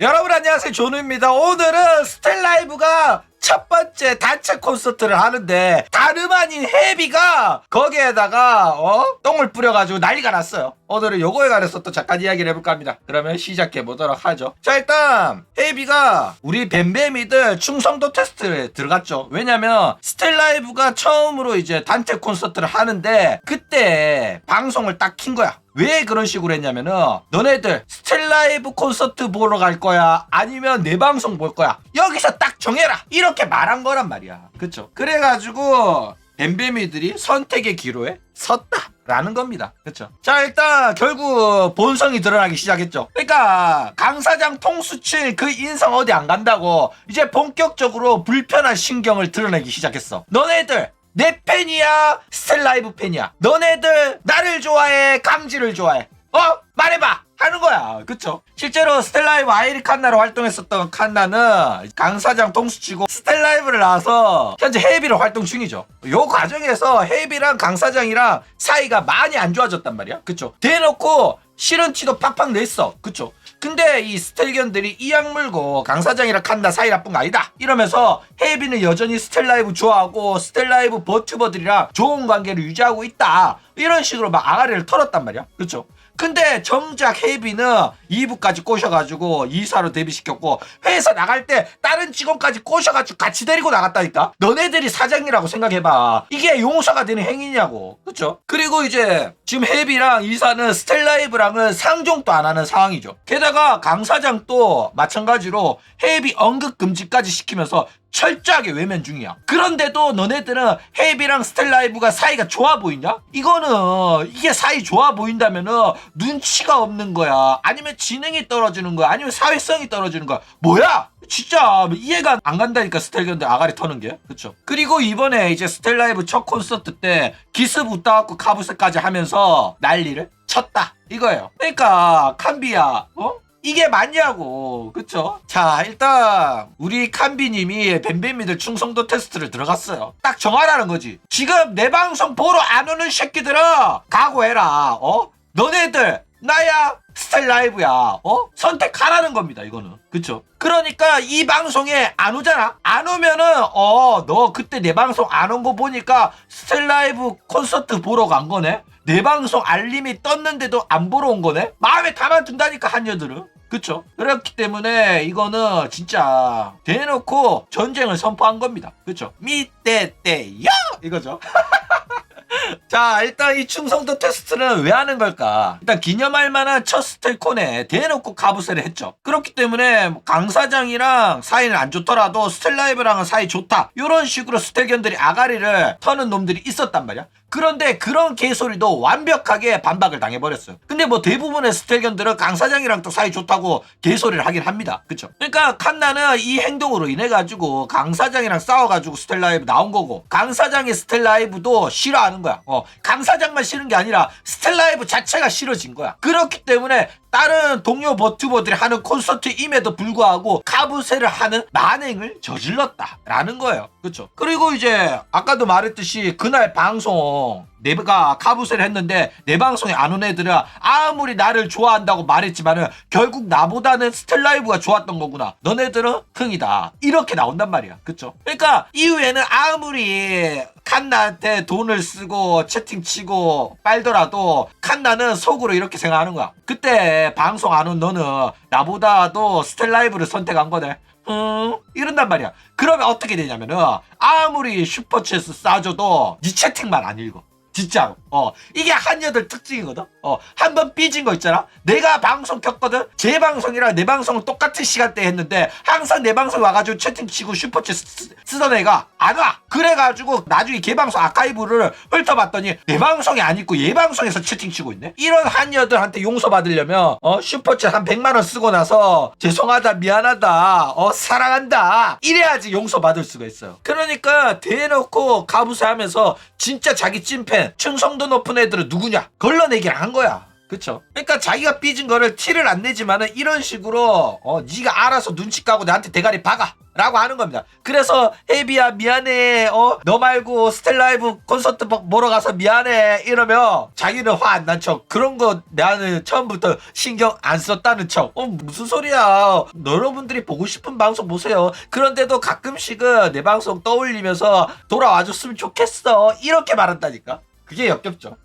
여러분 안녕하세요. 조누입니다. 오늘은 스텔라이브가 첫 번째 단체 콘서트를 하는데 다름 아닌 헤비가 거기에다가 어? 똥을 뿌려가지고 난리가 났어요. 오늘은 요거에 관해서 또 잠깐 이야기를 해볼까 합니다. 그러면 시작해 보도록 하죠. 자 일단 헤비가 우리 뱀뱀이들 충성도 테스트에 들어갔죠. 왜냐면 스텔라이브가 처음으로 이제 단체 콘서트를 하는데 그때 방송을 딱 킨 거야 왜 그런 식으로 했냐면은 너네들 스텔라이브 콘서트 보러 갈 거야 아니면 내 방송 볼 거야. 여기서 딱 정해라. 이렇게 말한 거란 말이야. 그쵸? 그래가지고 뱀뱀이들이 선택의 기로에 섰다 라는 겁니다. 그쵸? 자 일단 결국 본성이 드러나기 시작했죠. 그러니까 강 사장 통수칠 그 인성 어디 안 간다고 이제 본격적으로 불편한 신경을 드러내기 시작했어. 너네들 내 팬이야. 스텔라이브 팬이야. 너네들 나를 좋아해 강지를 좋아해. 어? 말해봐. 하는 거야. 그쵸? 실제로 스텔라이브 아이리 칸나로 활동했었던 칸나는 강사장 통수치고 스텔라이브를 나와서 현재 헤이비로 활동 중이죠. 요 과정에서 헤이비랑 강사장이랑 사이가 많이 안 좋아졌단 말이야. 그쵸? 대놓고 싫은 티도 팍팍 냈어. 그쵸 근데 이 스텔견들이 이악 물고 강사장이랑 칸나 사이 나쁜 거 아니다. 이러면서 헤이비는 여전히 스텔라이브 좋아하고 스텔라이브 버튜버들이랑 좋은 관계를 유지하고 있다. 이런 식으로 막 아가리를 털었단 말이야. 그쵸 근데 정작 헤이비는 2부까지 꼬셔가지고 이사로 데뷔시켰고 회사 나갈 때 다른 직원까지 꼬셔가지고 같이 데리고 나갔다니까? 너네들이 사장이라고 생각해봐. 이게 용서가 되는 행위냐고. 그쵸? 그리고 이제 지금 헤이비랑 이사는 스텔라이브랑은 상종도 안 하는 상황이죠. 게다가 강 사장도 마찬가지로 헤이비 언급 금지까지 시키면서 철저하게 외면 중이야. 그런데도 너네들은 헤이비랑 스텔라이브가 사이가 좋아 보이냐? 이거는 이게 사이 좋아 보인다면은 눈치가 없는 거야. 아니면 지능이 떨어지는 거야. 아니면 사회성이 떨어지는 거야. 뭐야? 진짜 이해가 안 간다니까 스텔견들 아가리 터는 게 그쵸 그리고 이번에 이제 스텔라이브 첫 콘서트 때 기습 웃다갖고 카부스까지 하면서 난리를 쳤다 이거예요 그러니까 칸비야 어? 이게 맞냐고. 그쵸? 자 일단 우리 칸비님이 뱀뱀이들 충성도 테스트를 들어갔어요. 딱 정하라는 거지. 지금 내 방송 보러 안 오는 새끼들은 각오해라 어? 너네들 나야 스텔 라이브야 어? 선택하라는 겁니다 이거는. 그쵸? 그러니까 이 방송에 안 오잖아. 안 오면은 어 너 그때 내 방송 안 온 거 보니까 스텔 라이브 콘서트 보러 간 거네? 내 방송 알림이 떴는데도 안 보러 온 거네? 마음에 담아둔다니까 한여들은 그쵸? 그렇기 때문에 이거는 진짜 대놓고 전쟁을 선포한 겁니다. 그쵸? 미떼떼야! 이거죠 자 일단 이 충성도 테스트는 왜 하는 걸까 일단 기념할 만한 첫 스텔콘에 대놓고 가부세를 했죠 그렇기 때문에 뭐강 사장이랑 사이는 안 좋더라도 스텔라이브랑은 사이 좋다 이런 식으로 스텔견들이 아가리를 터는 놈들이 있었단 말이야 그런데 그런 개소리도 완벽하게 반박을 당해버렸어요. 근데 뭐 대부분의 스텔견들은 강 사장이랑 또 사이 좋다고 개소리를 하긴 합니다. 그쵸? 그러니까 칸나는 이 행동으로 인해 가지고 강 사장이랑 싸워가지고 스텔라이브 나온 거고 강 사장의 스텔라이브도 싫어하는 거야. 어, 강 사장만 싫은 게 아니라 스텔라이브 자체가 싫어진 거야. 그렇기 때문에 다른 동료 버튜버들이 하는 콘서트임에도 불구하고 카부세를 하는 만행을 저질렀다라는 거예요. 그렇죠? 그리고 이제 아까도 말했듯이 그날 방송 내가 카부세를 했는데 내 방송에 안 온 애들은 아무리 나를 좋아한다고 말했지만은 결국 나보다는 스텔라이브가 좋았던 거구나. 너네들은 흥이다. 이렇게 나온단 말이야. 그쵸? 그러니까 이후에는 아무리 칸나한테 돈을 쓰고 채팅 치고 빨더라도 칸나는 속으로 이렇게 생각하는 거야. 그때 방송 안 온 너는 나보다도 스텔라이브를 선택한 거네. 음, 이런단 말이야. 그러면 어떻게 되냐면은 아무리 슈퍼챗스 싸줘도 네 채팅만 안 읽어. 진짜로. 어. 이게 한여들 특징이거든. 어. 한 번 삐진 거 있잖아. 내가 방송 켰거든. 제 방송이랑 내 방송은 똑같은 시간대에 했는데 항상 내 방송 와가지고 채팅 치고 슈퍼챗 쓰- 쓰던 애가 안 와. 그래가지고 나중에 걔 방송 아카이브를 훑어봤더니 내 방송이 아니고 얘 방송에서 채팅 치고 있네. 이런 한여들한테 용서받으려면 어 슈퍼챗 한 100만 원 쓰고 나서 죄송하다 미안하다 어 사랑한다 이래야지 용서받을 수가 있어요. 그러니까 대놓고 가부세하면서 진짜 자기 찐팬 충성도 높은 애들은 누구냐 걸러내기를 한 거야. 그쵸? 그러니까 자기가 삐진 거를 티를 안 내지만은 이런 식으로 어 네가 알아서 눈치 까고 나한테 대가리 박아. 라고 하는 겁니다. 그래서 헤비야 미안해. 어 너 말고 스텔라이브 콘서트 보- 보러 가서 미안해. 이러면 자기는 화 안 난 척. 그런 거 나는 처음부터 신경 안 썼다는 척. 어 무슨 소리야. 여러분들이 보고 싶은 방송 보세요. 그런데도 가끔씩은 내 방송 떠올리면서 돌아와 줬으면 좋겠어. 이렇게 말한다니까. 그게 역겹죠.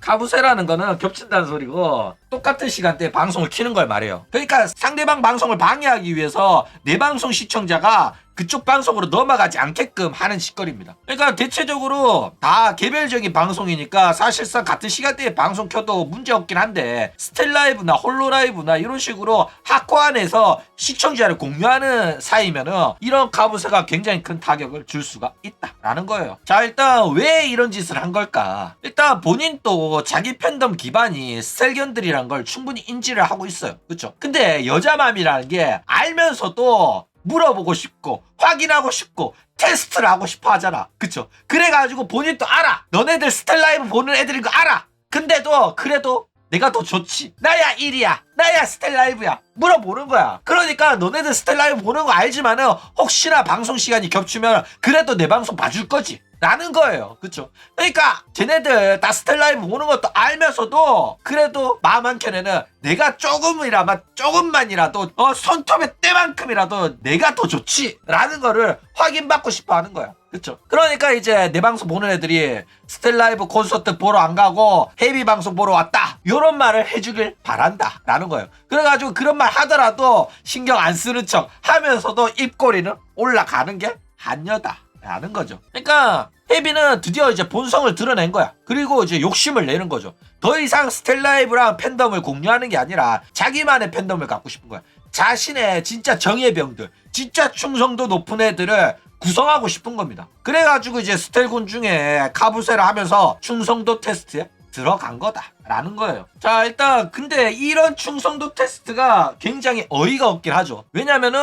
카부세라는 거는 겹친다는 소리고 똑같은 시간대에 방송을 키는 걸 말해요. 그러니까 상대방 방송을 방해하기 위해서 내 방송 시청자가 그쪽 방송으로 넘어가지 않게끔 하는 짓거리입니다. 그러니까 대체적으로 다 개별적인 방송이니까 사실상 같은 시간대에 방송 켜도 문제 없긴 한데 스텔라이브나 홀로라이브나 이런 식으로 학과 안에서 시청자를 공유하는 사이면은 이런 카부세가 굉장히 큰 타격을 줄 수가 있다라는 거예요. 자 일단 왜 이런 짓을 한 걸까? 일단 본인도 자기 팬덤 기반이 스텔견들이란 걸 충분히 인지를 하고 있어요. 그렇죠? 근데 여자맘이라는 게 알면서도 물어보고 싶고 확인하고 싶고 테스트를 하고 싶어 하잖아. 그쵸? 그래가지고 본인도 알아. 너네들 스텔라이브 보는 애들인 거 알아. 근데도 그래도 내가 더 좋지. 나야 1이야. 나야 스텔라이브야. 물어보는 거야. 그러니까 너네들 스텔라이브 보는 거 알지만은 혹시나 방송 시간이 겹치면 그래도 내 방송 봐줄 거지. 라는 거예요. 그쵸? 그러니까 쟤네들 다 스텔라이브 보는 것도 알면서도 그래도 마음 한켠에는 내가 조금이라마 조금만이라도 어 손톱의 때만큼이라도 내가 더 좋지 라는 거를 확인받고 싶어 하는 거야. 그쵸? 그러니까 이제 내 방송 보는 애들이 스텔라이브 콘서트 보러 안 가고 헤비 방송 보러 왔다. 요런 말을 해주길 바란다. 라는 거예요. 그래가지고 그런 말 하더라도 신경 안 쓰는 척 하면서도 입꼬리는 올라가는 게 한여다. 라는 거죠. 그러니까 헤비는 드디어 이제 본성을 드러낸 거야. 그리고 이제 욕심을 내는 거죠. 더 이상 스텔라이브랑 팬덤을 공유하는 게 아니라 자기만의 팬덤을 갖고 싶은 거야. 자신의 진짜 정예병들, 진짜 충성도 높은 애들을 구성하고 싶은 겁니다. 그래가지고 이제 스텔군 중에 카부세를 하면서 충성도 테스트에 들어간 거다라는 거예요. 자 일단 근데 이런 충성도 테스트가 굉장히 어이가 없긴 하죠. 왜냐면은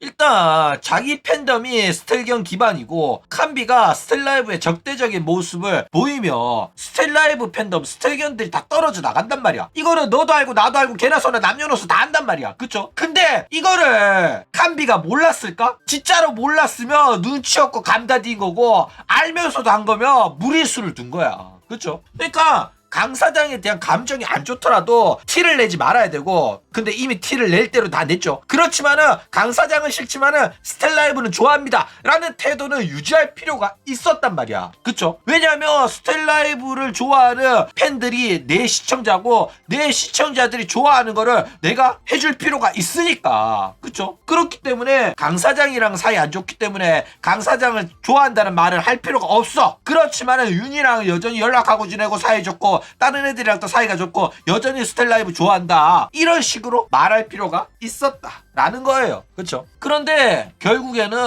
일단 자기 팬덤이 스텔견 기반이고 칸비가 스텔라이브의 적대적인 모습을 보이며 스텔라이브 팬덤 스텔견들이 다 떨어져 나간단 말이야. 이거는 너도 알고 나도 알고 개나 소나 남녀노소 다 안단 말이야. 그쵸? 근데 이거를 칸비가 몰랐을까? 진짜로 몰랐으면 눈치 없고 감다딘 거고 알면서도 한 거면 무리수를 둔 거야. 그쵸? 그러니까 강 사장에 대한 감정이 안 좋더라도 티를 내지 말아야 되고 근데 이미 티를 낼 대로 다 냈죠. 그렇지만은 강 사장은 싫지만은 스텔라이브는 좋아합니다. 라는 태도는 유지할 필요가 있었단 말이야. 그쵸? 왜냐면 스텔라이브를 좋아하는 팬들이 내 시청자고 내 시청자들이 좋아하는 거를 내가 해줄 필요가 있으니까. 그쵸? 그렇기 때문에 강 사장이랑 사이 안 좋기 때문에 강 사장을 좋아한다는 말을 할 필요가 없어. 그렇지만은 윤이랑 여전히 연락하고 지내고 사이 좋고 다른 애들이랑 또 사이가 좋고 여전히 스텔라이브 좋아한다. 이런 식으로 말할 필요가 있었다 라는 거예요. 그쵸? 그런데 결국에는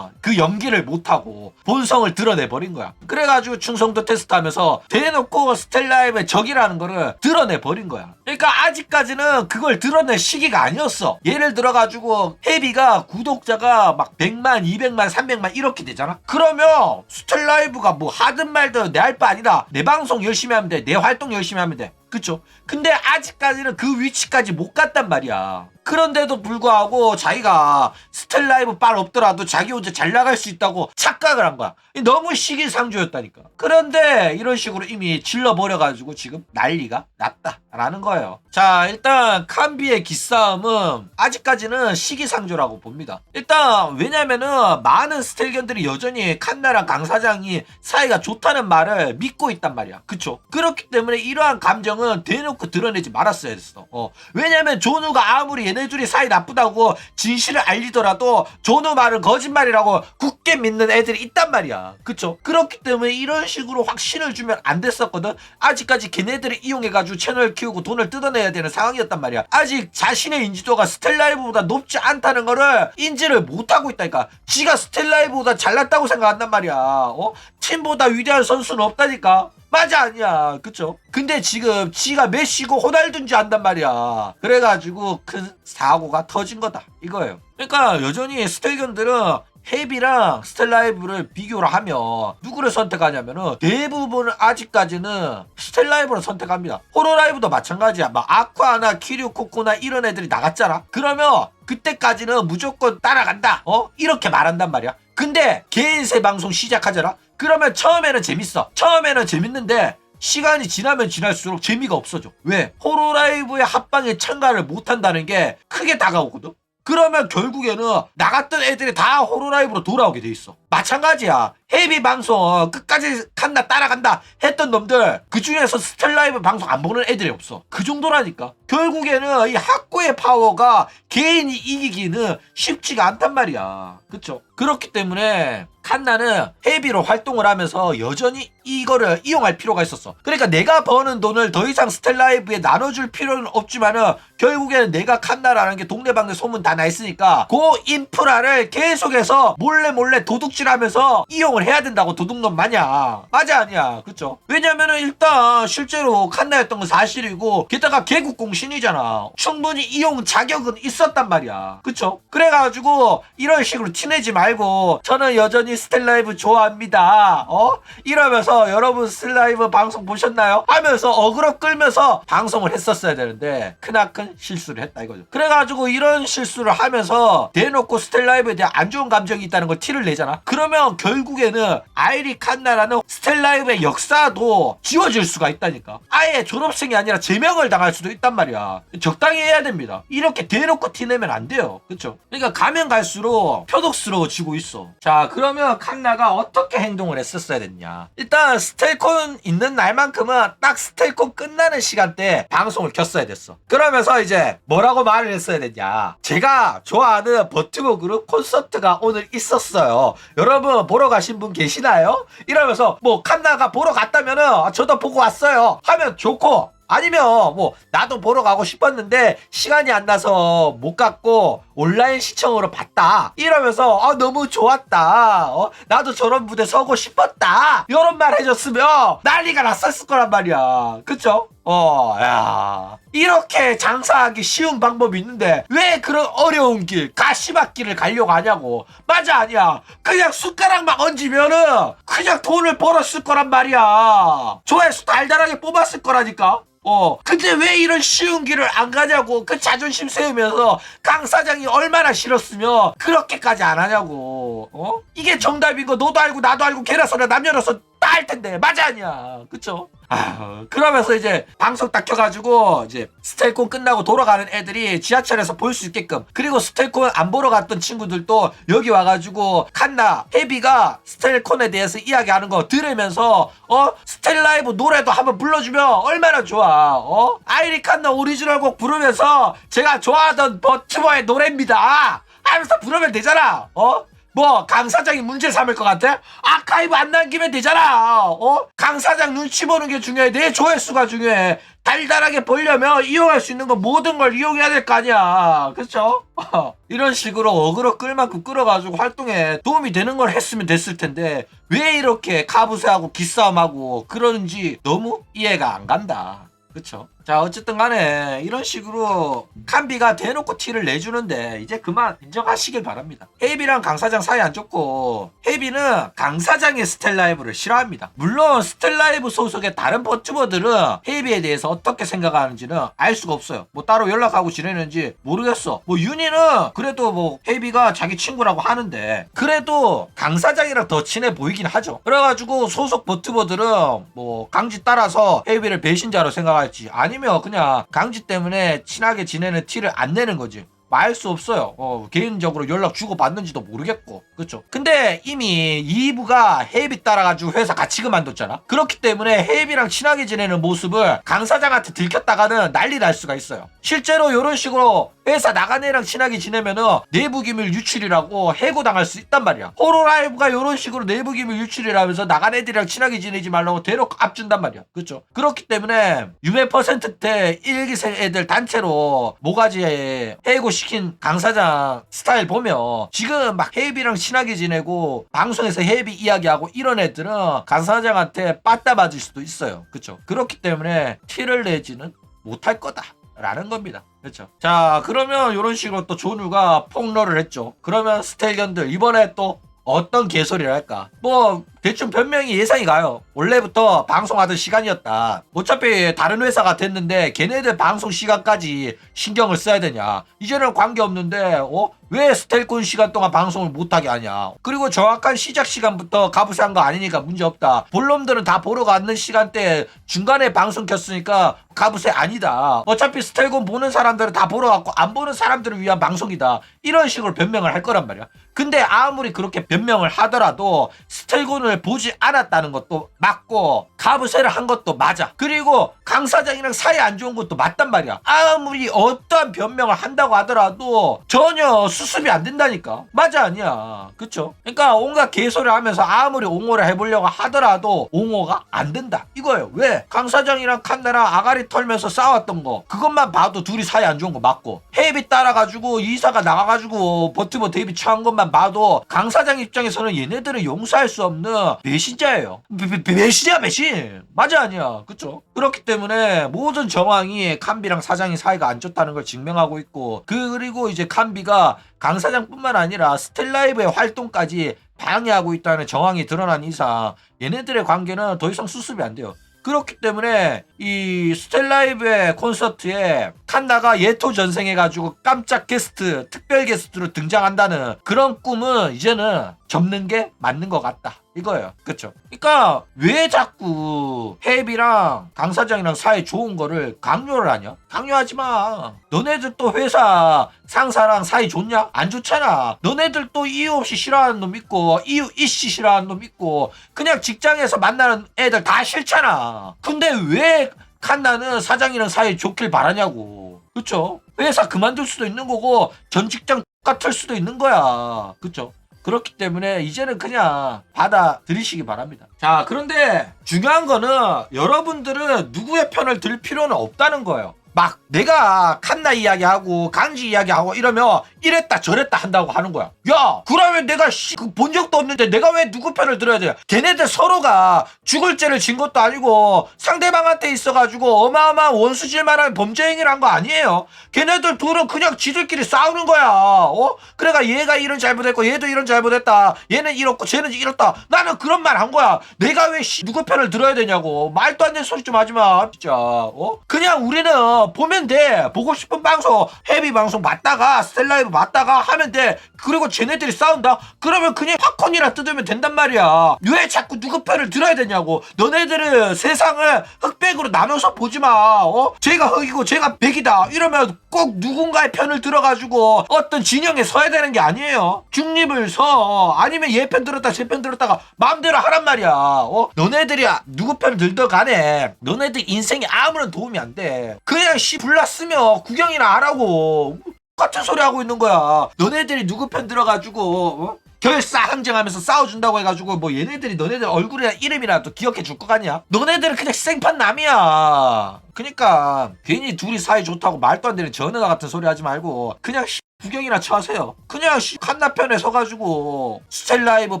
그 연기를 못하고 본성을 드러내버린 거야. 그래가지고 충성도 테스트 하면서 대놓고 스텔라이브의 적이라는 거를 드러내버린 거야. 그러니까 아직까지는 그걸 드러낼 시기가 아니었어. 예를 들어가지고 헤비가 구독자가 막 100만 200만 300만 이렇게 되잖아. 그러면 스텔라이브가 뭐 하든 말든 내 할 바 아니다. 내 방송 열심히 하면 돼내 활동 열심히 하면 돼 그쵸? 근데 아직까지는 그 위치까지 못 갔단 말이야. 그런데도 불구하고 자기가 스텔라이브 빨 없더라도 자기 혼자 잘 나갈 수 있다고 착각을 한 거야. 너무 시기상조였다니까. 그런데 이런 식으로 이미 질러버려가지고 지금 난리가 났다라는 거예요. 자, 일단 칸비의 기싸움은 아직까지는 시기상조라고 봅니다. 일단 왜냐면은 많은 스텔견들이 여전히 칸나랑 강 사장이 사이가 좋다는 말을 믿고 있단 말이야. 그쵸? 그렇기 때문에 이러한 감정은 대놓고 드러내지 말았어야 했어. 어. 왜냐면 조누가 아무리 얘네 둘이 사이 나쁘다고 진실을 알리더라도 조누 말은 거짓말이라고 굳게 믿는 애들이 있단 말이야. 그쵸? 그렇기 때문에 이런 식으로 확신을 주면 안 됐었거든. 아직까지 걔네들을 이용해가지고 채널 키우고 돈을 뜯어내야 되는 상황이었단 말이야. 아직 자신의 인지도가 스텔라이브보다 높지 않다는 거를 인지를 못하고 있다니까. 지가 스텔라이브보다 잘났다고 생각한단 말이야. 어? 팀보다 위대한 선수는 없다니까. 맞아 아니야 그쵸 근데 지금 지가 메시고 호날두인지 안단 말이야 그래가지고 큰 사고가 터진 거다 이거예요 그러니까 여전히 스텔견들은 헤비랑 스텔라이브를 비교를 하면 누구를 선택하냐면은 대부분 아직까지는 스텔라이브를 선택합니다. 호로라이브도 마찬가지야. 막 아쿠아나 키류코코나 이런 애들이 나갔잖아. 그러면 그때까지는 무조건 따라간다. 어? 이렇게 말한단 말이야. 근데 개인세 방송 시작하잖아. 그러면 처음에는 재밌어. 처음에는 재밌는데 시간이 지나면 지날수록 재미가 없어져. 왜? 호로라이브의 합방에 참가를 못한다는 게 크게 다가오거든. 그러면 결국에는 나갔던 애들이 다 호로라이브로 돌아오게 돼 있어. 마찬가지야. 헤비 방송 끝까지 간다 따라간다 했던 놈들 그 중에서 스텔라이브 방송 안 보는 애들이 없어. 그 정도라니까. 결국에는 이 학고의 파워가 개인이 이기기는 쉽지가 않단 말이야. 그쵸? 그렇기 때문에 칸나는 헤비로 활동을 하면서 여전히 이거를 이용할 필요가 있었어. 그러니까 내가 버는 돈을 더 이상 스텔라이브에 나눠줄 필요는 없지만은 결국에는 내가 칸나라는 게 동네방네 소문 다 나 있으니까 그 인프라를 계속해서 몰래 몰래 도둑 질하면서 이용을 해야 된다고 도둑놈 마냥. 맞아 아니야. 그쵸? 왜냐면은 일단 실제로 칸나였던 건 사실이고 게다가 개국 공신이잖아. 충분히 이용 자격은 있었단 말이야. 그쵸? 그래가지고 이런 식으로 티내지 말고 저는 여전히 스텔라이브 좋아합니다. 어? 이러면서 여러분 스텔라이브 방송 보셨나요? 하면서 어그로 끌면서 방송을 했었어야 되는데 크나큰 실수를 했다 이거죠. 그래가지고 이런 실수를 하면서 대놓고 스텔라이브에 대한 안 좋은 감정이 있다는 걸 티를 내잖아 그러면 결국에는 아이리 칸나라는 스텔라이브의 역사도 지워질 수가 있다니까. 아예 졸업생이 아니라 제명을 당할 수도 있단 말이야. 적당히 해야 됩니다. 이렇게 대놓고 티내면 안 돼요. 그쵸? 그러니까 가면 갈수록 표독스러워지고 있어. 자 그러면 칸나가 어떻게 행동을 했었어야 됐냐? 일단 스텔콘 있는 날만큼은 딱 스텔콘 끝나는 시간대에 방송을 켰어야 됐어. 그러면서 이제 뭐라고 말을 했어야 됐냐? 제가 좋아하는 버티고 그룹 콘서트가 오늘 있었어요 여러분 보러 가신 분 계시나요? 이러면서 뭐 칸나가 보러 갔다면은 아, 저도 보고 왔어요 하면 좋고 아니면 뭐 나도 보러 가고 싶었는데 시간이 안 나서 못 갔고 온라인 시청으로 봤다 이러면서 아 너무 좋았다 어? 나도 저런 무대 서고 싶었다 이런 말 해줬으면 난리가 났었을 거란 말이야 그쵸? 어, 야. 이렇게 장사하기 쉬운 방법이 있는데 왜 그런 어려운 길, 가시밭길을 가려고 하냐고. 맞아, 아니야. 그냥 숟가락만 얹으면은 그냥 돈을 벌었을 거란 말이야. 조회수 달달하게 뽑았을 거라니까. 어, 근데 왜 이런 쉬운 길을 안 가냐고 그 자존심 세우면서 강 사장이 얼마나 싫었으면 그렇게까지 안 하냐고 어? 이게 정답인 거 너도 알고 나도 알고 걔라서나 남녀로서 다할 텐데. 맞아 아니야. 그쵸? 아 그러면서 이제 방송 딱 켜가지고 이제 스텔콘 끝나고 돌아가는 애들이 지하철에서 볼 수 있게끔. 그리고 스텔콘 안 보러 갔던 친구들도 여기 와가지고 칸나 헤비가 스텔콘에 대해서 이야기하는 거 들으면서 어? 스텔라이브 노래도 한번 불러주면 얼마나 좋아. 어? 아이리 칸나 오리지널 곡 부르면서 제가 좋아하던 버튜버의 노래입니다. 하면서 부르면 되잖아. 어 뭐 강 사장이 문제 삼을 것 같아? 아카이브 안 남기면 되잖아. 어? 강 사장 눈치 보는 게 중요해. 내 조회수가 중요해. 달달하게 벌려면 이용할 수 있는 거 모든 걸 이용해야 될 거 아니야. 그쵸? 이런 식으로 어그로 끌만큼 끌어가지고 활동에 도움이 되는 걸 했으면 됐을 텐데 왜 이렇게 카부세하고 기싸움하고 그러는지 너무 이해가 안 간다. 그쵸? 자 어쨌든 간에 이런 식으로 칸비가 대놓고 티를 내주는데 이제 그만 인정하시길 바랍니다. 헤이비랑 강사장 사이 안 좋고 헤이비는 강사장의 스텔라이브를 싫어합니다. 물론 스텔라이브 소속의 다른 버튜버들은 헤이비에 대해서 어떻게 생각하는지는 알 수가 없어요. 뭐 따로 연락하고 지내는지 모르겠어. 뭐 윤희는 그래도 뭐 헤이비가 자기 친구라고 하는데 그래도 강사장이랑 더 친해 보이긴 하죠. 그래가지고 소속 버튜버들은 뭐 강지 따라서 헤이비를 배신자로 생각할지 아니면 그냥 강지 때문에 친하게 지내는 티를 안 내는 거지. 말 수 없어요. 어, 개인적으로 연락 주고 받는지도 모르겠고. 그쵸? 근데 이미 이브가 헤이비 따라가지고 회사 같이 그만뒀잖아? 그렇기 때문에 헤이비랑 친하게 지내는 모습을 강 사장한테 들켰다가는 난리 날 수가 있어요. 실제로 이런 식으로 회사 나간 애랑 친하게 지내면은 내부 기밀 유출이라고 해고당할 수 있단 말이야. 호로라이브가 이런 식으로 내부 기밀 유출이라면서 나간 애들이랑 친하게 지내지 말라고 대놓고 앞준단 말이야. 그쵸? 그렇기 때문에 유배 퍼센트대 일기생 애들 단체로 모가지에 해고 시킨 강사장 스타일 보면 지금 막 헤이비랑 친하게 지내고 방송에서 헤이비 이야기하고 이런 애들은 강사장한테 빠따 맞을 수도 있어요. 그쵸? 그렇기 때문에 티를 내지는 못할 거다. 라는 겁니다. 그렇죠. 자, 그러면 이런 식으로 또 조누가 폭로를 했죠. 그러면 스텔견들 이번에 또 어떤 개소리를 할까? 뭐 대충 변명이 예상이 가요. 원래부터 방송하던 시간이었다. 어차피 다른 회사가 됐는데 걔네들 방송 시간까지 신경을 써야 되냐? 이제는 관계 없는데 어? 왜 스텔군 시간 동안 방송을 못하게 하냐? 그리고 정확한 시작 시간부터 가부세한 거 아니니까 문제 없다. 본놈들은 다 보러 가는 시간대 중간에 방송 켰으니까 가부세 아니다. 어차피 스텔군 보는 사람들은 다 보러 갔고 안 보는 사람들을 위한 방송이다. 이런 식으로 변명을 할 거란 말이야. 근데 아무리 그렇게 변명을 하더라도 스텔군을 보지 않았다는 것도 맞고 가부세를 한 것도 맞아. 그리고 강 사장이랑 사이 안 좋은 것도 맞단 말이야. 아무리 어떠한 변명을 한다고 하더라도 전혀 수습이 안 된다니까. 맞아 아니야. 그쵸? 그러니까 온갖 개소리 하면서 아무리 옹호를 해보려고 하더라도 옹호가 안 된다. 이거예요. 왜? 강 사장이랑 칸나랑 아가리 털면서 싸웠던 거 그것만 봐도 둘이 사이 안 좋은 거 맞고 헤비 따라가지고 이사가 나가가지고 버티버 데이비 처한 것만 봐도 강 사장 입장에서는 얘네들을 용서할 수 없는 배신자예요. 배- 배- 배신이야 배신. 맞아 아니야. 그쵸? 그렇기 때문에 모든 정황이 칸비랑 사장이 사이가 안 좋다는 걸 증명하고 있고 그 그리고 이제 칸비가 강 사장뿐만 아니라 스텔라이브의 활동까지 방해하고 있다는 정황이 드러난 이상 얘네들의 관계는 더 이상 수습이 안 돼요. 그렇기 때문에 이 스텔라이브의 콘서트에 칸나가 예토 전생해가지고 깜짝 게스트, 특별 게스트로 등장한다는 그런 꿈은 이제는 접는 게 맞는 것 같다. 이거예요. 그쵸? 그러니까 왜 자꾸 헤비랑 강 사장이랑 사이 좋은 거를 강요를 하냐? 강요하지 마. 너네들 또 회사 상사랑 사이 좋냐? 안 좋잖아. 너네들 또 이유 없이 싫어하는 놈 있고 이유 이씨 싫어하는 놈 있고 그냥 직장에서 만나는 애들 다 싫잖아. 근데 왜 칸나는 사장이랑 사이 좋길 바라냐고. 그쵸? 회사 그만둘 수도 있는 거고 전 직장 똑같을 수도 있는 거야. 그쵸? 그렇기 때문에 이제는 그냥 받아들이시기 바랍니다. 자, 그런데 중요한 거는 여러분들은 누구의 편을 들 필요는 없다는 거예요. 막 내가 칸나 이야기하고 강지 이야기하고 이러면 이랬다 저랬다 한다고 하는 거야. 야, 그러면 내가 씨, 그 본 적도 없는데 내가 왜 누구 편을 들어야 돼? 걔네들 서로가 죽을 죄를 진 것도 아니고 상대방한테 있어가지고 어마어마한 원수질 만한 범죄 행위를 한 거 아니에요. 걔네들 둘은 그냥 지들끼리 싸우는 거야. 어? 그래가 얘가 이런 잘못했고 얘도 이런 잘못했다. 얘는 이렇고 쟤는 이렇다. 나는 그런 말 한 거야. 내가 왜 씨, 누구 편을 들어야 되냐고. 말도 안 되는 소리 좀 하지 마. 진짜. 어? 그냥 우리는 보면 돼. 보고 싶은 방송, 헤비 방송 맞다가 스텔라이브 맞다가 하면 돼. 그리고 쟤네들이 싸운다. 그러면 그냥 팝콘이라 뜯으면 된단 말이야. 왜 자꾸 누구 편을 들어야 되냐고. 너네들은 세상을 흑백으로 나눠서 보지 마. 어? 쟤가 흑이고 쟤가 백이다. 이러면 꼭 누군가의 편을 들어가지고 어떤 진영에 서야 되는 게 아니에요. 중립을 서. 아니면 얘 편 들었다 쟤편 들었다가 마음대로 하란 말이야. 어? 너네들이 누구 편 들더 간에 너네들 인생에 아무런 도움이 안 돼. 그냥 씨 불났으면 구경이나 하라고. 같은 소리 하고 있는 거야. 너네들이 누구 편 들어가지고 어? 결사 항쟁하면서 싸워준다고 해가지고 뭐 얘네들이 너네들 얼굴이나 이름이라도 기억해 줄 것 같냐? 너네들은 그냥 생판 남이야. 그니까 괜히 둘이 사이 좋다고 말도 안 되는 전화 같은 소리 하지 말고 그냥 씨, 구경이나 쳐하세요. 그냥 씨, 칸나편에 서가지고 스텔 라이브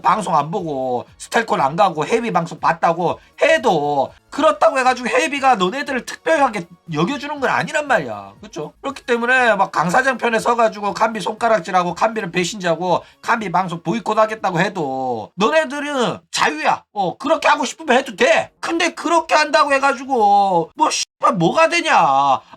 방송 안 보고 스텔콘 안 가고 헤비 방송 봤다고 해도 그렇다고 해가지고 헤비가 너네들을 특별하게 여겨주는 건 아니란 말이야. 그쵸? 그렇기 때문에 막 강사장 편에 서가지고 칸비 손가락질하고 칸비를 배신자고 칸비 방송 보이콧 하겠다고 해도 너네들은 자유야. 어, 그렇게 하고 싶으면 해도 돼. 근데 그렇게 한다고 해가지고 뭐 씨발 뭐가 되냐.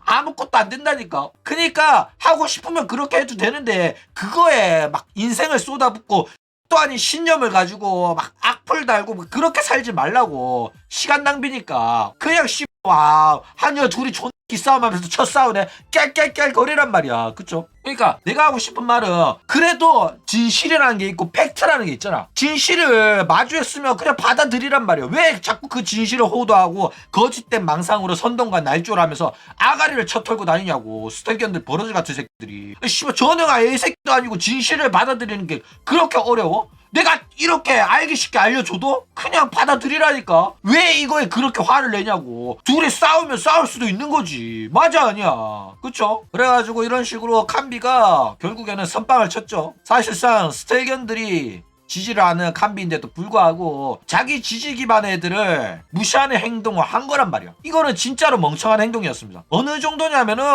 아무것도 안 된다니까. 그니까 하고 싶으면 그렇게 해도 되는데 그거에 막 인생을 쏟아붓고 또 아닌 신념을 가지고 막 악플 달고 뭐 그렇게 살지 말라고 시간 낭비니까 그냥 씨 와 한여 둘이 존 기싸움하면서 첫 싸우네 깨깨깨 거리란 말이야. 그쵸? 그러니까 내가 하고 싶은 말은 그래도 진실이라는 게 있고 팩트라는 게 있잖아. 진실을 마주했으면 그냥 받아들이란 말이야. 왜 자꾸 그 진실을 호도하고 거짓된 망상으로 선동과 날조하면서 아가리를 쳐털고 다니냐고. 스텔견들 버러지 같은 새끼들이. 씨발 전혀가 애 새끼도 아니고 진실을 받아들이는 게 그렇게 어려워? 내가 이렇게 알기 쉽게 알려줘도 그냥 받아들이라니까. 왜 이거에 그렇게 화를 내냐고. 둘이 싸우면 싸울 수도 있는 거지. 맞아 아니야. 그쵸? 그래가지고 이런 식으로 칸비가 결국에는 선빵을 쳤죠. 사실상 스텔견들이 지지를 하는 칸비인데도 불구하고 자기 지지 기반의 애들을 무시하는 행동을 한 거란 말이야. 이거는 진짜로 멍청한 행동이었습니다. 어느 정도냐면은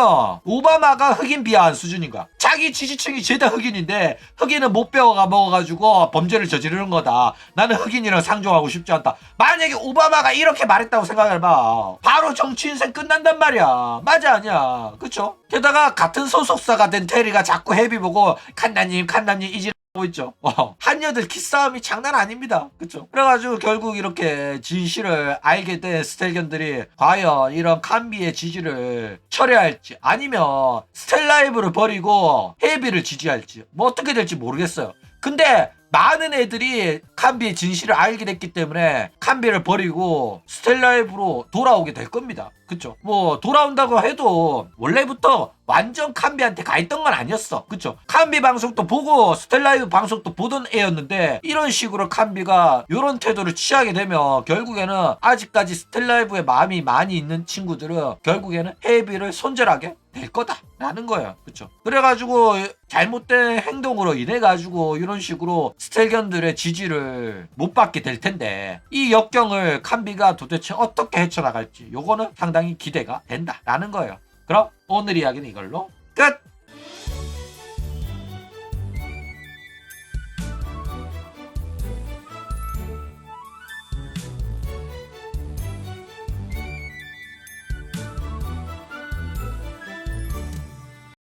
오바마가 흑인 비하한 수준인 거야. 자기 지지층이 죄다 흑인인데 흑인은 못 배워가 먹어가지고 범죄를 저지르는 거다. 나는 흑인이랑 상종하고 싶지 않다. 만약에 오바마가 이렇게 말했다고 생각해봐. 바로 정치 인생 끝난단 말이야. 맞아 아니야. 그쵸? 게다가 같은 소속사가 된 테리가 자꾸 헤비 보고 칸나님 칸나님 하고 있죠. 어, 한여들 기싸움이 장난 아닙니다. 그쵸? 그래가지고 결국 이렇게 진실을 알게 된 스텔견들이 과연 이런 칸비의 지지를 철회할지 아니면 스텔라이브를 버리고 헤비를 지지할지 뭐 어떻게 될지 모르겠어요. 근데 많은 애들이 칸비의 진실을 알게 됐기 때문에 칸비를 버리고 스텔라이브로 돌아오게 될 겁니다. 그쵸? 뭐 돌아온다고 해도 원래부터 완전 칸비한테 가 있던 건 아니었어. 그쵸? 칸비 방송도 보고 스텔라이브 방송도 보던 애였는데 이런 식으로 칸비가 이런 태도를 취하게 되면 결국에는 아직까지 스텔라이브에 마음이 많이 있는 친구들은 결국에는 헤비를 손절하게 될 거다라는 거예요. 그쵸? 그래가지고 잘못된 행동으로 인해 가지고 이런 식으로 스텔견들의 지지를 못 받게 될 텐데 이 역경을 칸비가 도대체 어떻게 헤쳐나갈지 요거는 상당히 기대가 된다라는 거예요. 그럼 오늘 이야기는 이걸로 끝!